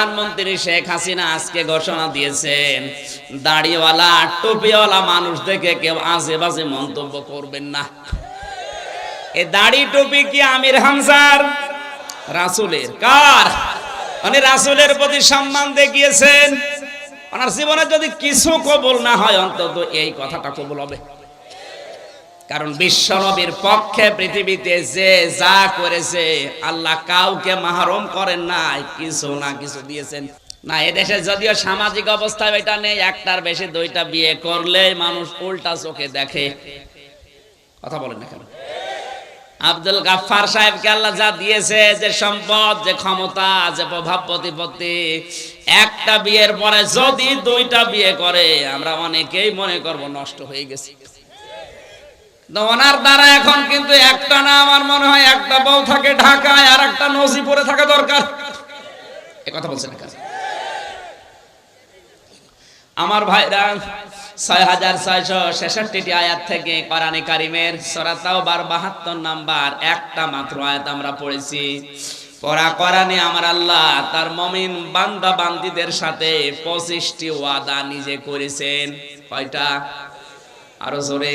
প্রধানমন্ত্রী শেখ হাসিনা আজকে ঘোষণা দিয়েছেন, দাড়িওয়ালা, টুপিওয়ালা মানুষ দেখে কেউ আজে বাজে মন্তব্য করবেন না। এই দাড়ি টুপি কি আমির হামজার? রাসুলের। কার? মানে রাসুলের প্রতি সম্মান দেখিয়েছেন। ওনার জীবনে যদি কিছু কবুল না হয়, অন্তত এই কথাটা কবুল হবে। কারণ বিশ্বনবীর পক্ষে পৃথিবীতে যে যা করেছে, আল্লাহ কাউকে মাহরুম করেন নাই কিছু না কিছু দিয়েছেন। না, এদেশে যদিও সামাজিক অবস্থায় এটা নেই, একটার বেশি দুইটা বিয়ে করলে মানুষ উল্টা চোখে দেখে। কথা বলেন না কেন? আব্দুল গাফফার সাহেবকে আল্লাহ যা দিয়েছে, যে সম্পদ, যে ক্ষমতা, যে প্রভাব প্রতিপত্তি, একটা বিয়ের পরে যদি দুইটা বিয়ে করে, আমরা অনেকেই মনে করব নষ্ট হয়ে গেছে। ওনার দ্বারা এখন কিন্তু একটা না, আমার মনে হয় একটা বউ থাকে ঢাকায় আর একটা নজি পরে থাকা দরকার। কথা বলছেন আমার ভাইরা, ছয় হাজার ছয়শো ছেষট্টিটি আয়াত থেকে কোরআনে কারিমের সরাতাও বার বাহাত্তর নাম্বার, একটা মাত্র আয়াত আমরা পড়েছি। পড়া কোরআনে আমার আল্লাহ তার মমিন বান্দা বান্দিদের সাথে পঁচিশটি ওয়াদা নিজে করেছেন। কয়টা? আরও জোরে।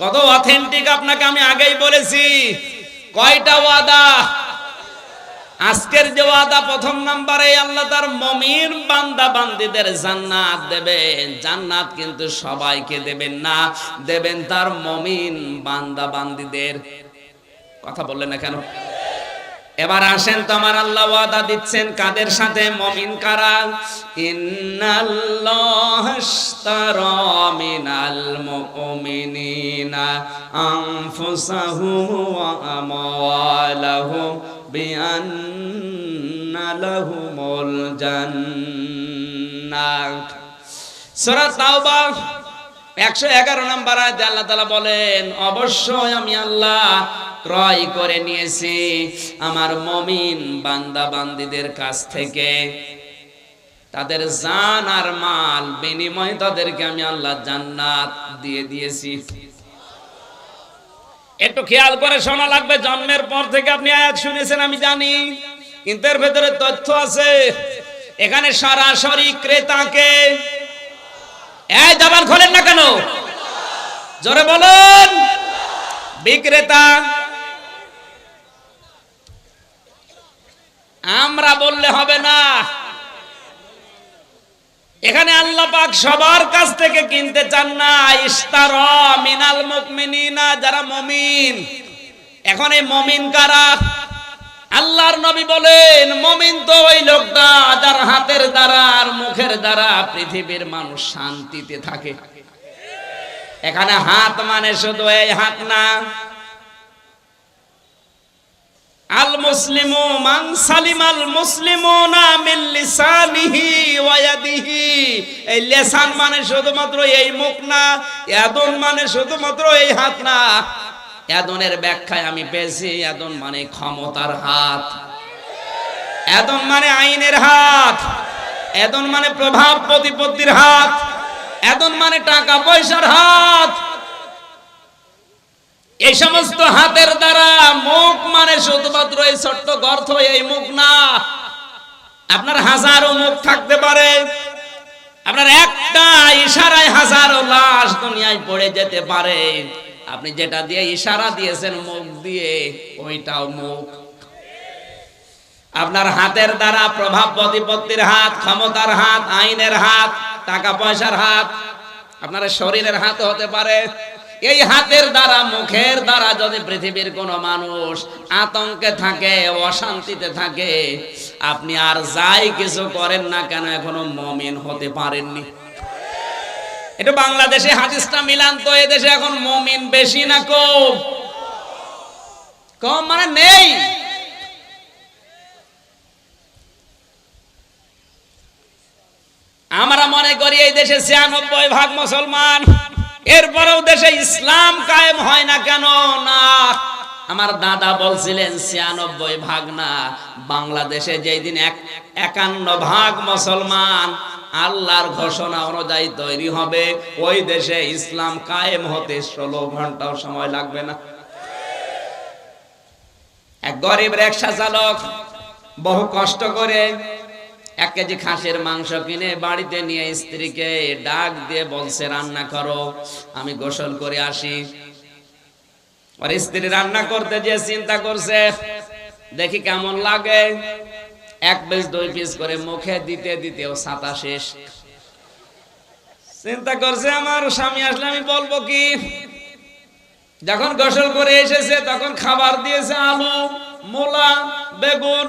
কত অথেন্টিক আপনাকে আমি আগেই বলেছি। কয়টা ওয়াদা? আজকের যে ওয়াদা প্রথম নাম্বারে আল্লাহ তার মমিন বান্দা বান্দিদের জান্নাত দেবেন জান্নাত কিন্তু সবাইকে দেবেন না, দেবেন তার মমিন বান্দা বান্দিদের। কথা বললেন না কেন? এবার আসেন তো আমার আল্লাহ ওয়াদা দিচ্ছেন, কাদের সাথে? মমিন কারা? ইন্নাল্লাহ আশতারা মিনাল মুমিনিনা আনফুসাহুম ওয়া আমওয়ালাহুম বিআন্না লাহুমুল জান্নাত। সূরা তাওবা একশো এগারো নম্বর আয়াতে আল্লাহ তালা বলেন, অবশ্যই আমি আল্লাহ ক্রয় করে নিয়েছি আমার মমিন বান্দা বান্দিদের কাছ থেকে। তাদের জান আর মাল বিনিময় তাদেরকে আমি আল্লাহ জান্নাত দিয়ে দিয়েছি। একটু খেয়াল করে শোনা লাগবে, জন্মের পর থেকে আপনি আয়াত শুনেছেন, আমি জানি। কিন্তু এর ভেতরে তথ্য আছে, এখানে সরাসরি ক্রেতাকে এই জবান খোলেন না কেন? জোরে বলুন। বিক্রেতা, আমরা বললে হবে না। এখানে আল্লাহ পাক সবার কাছ থেকে কিনতে চান না। ইস্তার মিনাল মুকমিনিনা যারা মমিন। এখন এই মমিন কারা? আল্লাহর নবী বলেন, মমিন তো ওই লোকটা যার হাতের দ্বারা আর মুখের দ্বারা পৃথিবীর মানুষ শান্তিতে থাকে। এখানে হাত মানে শুধু এই হাত না। আল মুসলিমু মান সালিমাল মুসলিমুনা মিন লিসানিহি ওয়া ইয়াদিহি। এই লিসান মানে শুধুমাত্র এই মুখ না, ইয়াদুন মানে শুধুমাত্র এই হাত না। ইয়াদুনের ব্যাখ্যায় আমি পেয়েছি ইয়াদুন মানে ক্ষমতার হাত। ইয়াদুন মানে আইনের হাত। ইয়াদুন মানে প্রভাব প্রতিপত্তির হাত। ইয়াদুন মানে টাকা পয়সার হাত। এই সমস্ত হাতের দ্বারা মুখ মানে শুধুমাত্র এই ছোট্ট গর্ত, এই মুখ না। আপনার হাজারো মুখ থাকতে পারে। আপনার একটা ইশারায় হাজারো লাশ দুনিয়ায় পড়ে যেতে পারে। আপনি যেটা দিয়ে ইশারা দিয়েছেন মুখ দিয়ে, ওইটাও মুখ। আপনার হাতের দ্বারা প্রভাব প্রতিপত্তির হাত, ক্ষমতার হাত, আইনের হাত, টাকা পয়সার হাত, আপনার শরীরের হাত হতে পারে। এই হাতের দ্বারা, মুখের দ্বারা যদি পৃথিবীর কোনো মানুষ আতঙ্কে থাকে, অশান্তিতে থাকে, আপনি আর যাই কিছু করেন না কেন, এখনও মমিন হতে পারেননি। এটা বাংলাদেশে হাদিসটা মিলান তো এদেশে এখন মমিন বেশি না কম? কম মানে নেই। আমরা মনে করি এই দেশে ছিয়ানব্বই ভাগ মুসলমান, এরপরেও দেশে ইসলাম কায়েম হয় না কেন? না। আমার দাদা বলছিলেন, ছিয়ানব্বই ভাগ না, বাংলাদেশে যেই দিন এক, একান্ন ভাগ মুসলমান, আল্লাহর ঘোষণা অনুযায়ী তৈরি হবে, ওই দেশে ইসলাম কায়েম হতে ষোলো ঘন্টাও সময় লাগবে না। এক গরিব রিক্সা চালক বহু কষ্ট করে এক কেজি খাসির মাংস কিনে বাড়িতে নিয়ে স্ত্রীকে ডাক দিয়ে বলছে, রান্না করো, আমি গোসল করে আসি। আর স্ত্রী রান্না করতে যে চিন্তা করছে, দেখি কেমন লাগে। এক পিস, দুই পিস করে মুখে দিতে দিতে ও ছাতা শেষ। চিন্তা করছে আমার স্বামী, আসলে আমি বলব কি, যখন গোসল করে এসেছে, তখন খাবার দিয়েছে আলু, মূলা, বেগুন।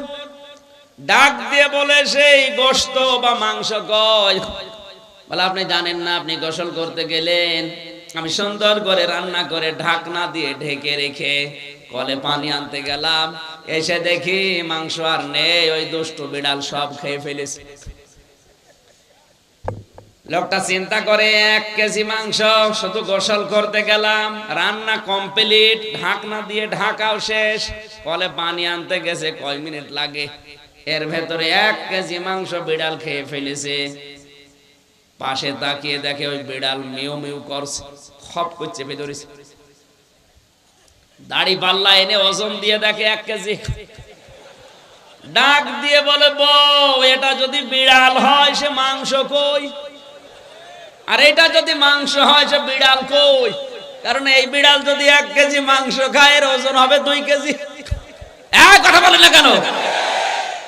ডাক দিয়ে বলে, সেই গোস্ত বা মাংস কয় বলে, আপনি জানেন না, আপনি গোসল করতে গেলেন। আমি সুন্দর করে রান্না করে ঢাকনা দিয়ে ঢেকে রেখে কলে পানি আনতে গেলাম। এসে দেখি মাংস আর নেই, ওই দুষ্টু বিড়াল সব খেয়ে ফেলেছে। লোকটা চিন্তা করে, এক কেজি মাংস শুধু গোসল করতে গেলাম। রান্না কমপ্লিট, ঢাকনা দিয়ে ঢাকাও শেষ। কলে পানি আনতে গেছে, কয় মিনিট লাগে। এর ভেতরে এক কেজি মাংস বিড়াল খেয়ে ফেলেছে। পাশে তাকিয়ে দেখে ওই বিড়াল মিউ মিউ করছে, খপ করছে ভেতরে দাড়ি পাল্লা এনে ওজন দিয়ে দেখে এক কেজি। ডাক দিয়ে বলে, বউ, এটা যদি বিড়াল হয়, সে মাংস কই? আর এটা যদি মাংস হয়, সে বিড়াল কই? কারণ এই বিড়াল যদি এক কেজি মাংস খায়, এর ওজন হবে দুই কেজি। এক কথা বলে না কেন?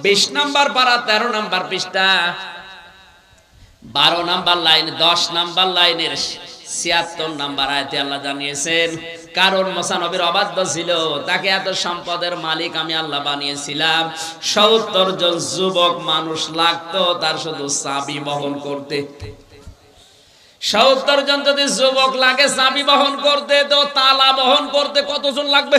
20 নাম্বার পারা 13 নাম্বার পৃষ্ঠা। 12 নাম্বার লাইন 10 নাম্বার লাইনের 76 নাম্বার আয়াতে আল্লাহ জানিয়েছেন, কারণ মোসানবীর অবাধ্য ছিল, তাকে এত সম্পদের মালিক আমি আল্লাহ বানিয়েছিলাম। সত্তর জন যুবক মানুষ লাগতো, তার শুধু চাবি বহন করতে। সত্তর জন যদি যুবক লাগে, চাবি বহন করতে, তো তালা বহন করতে কতজন লাগবে?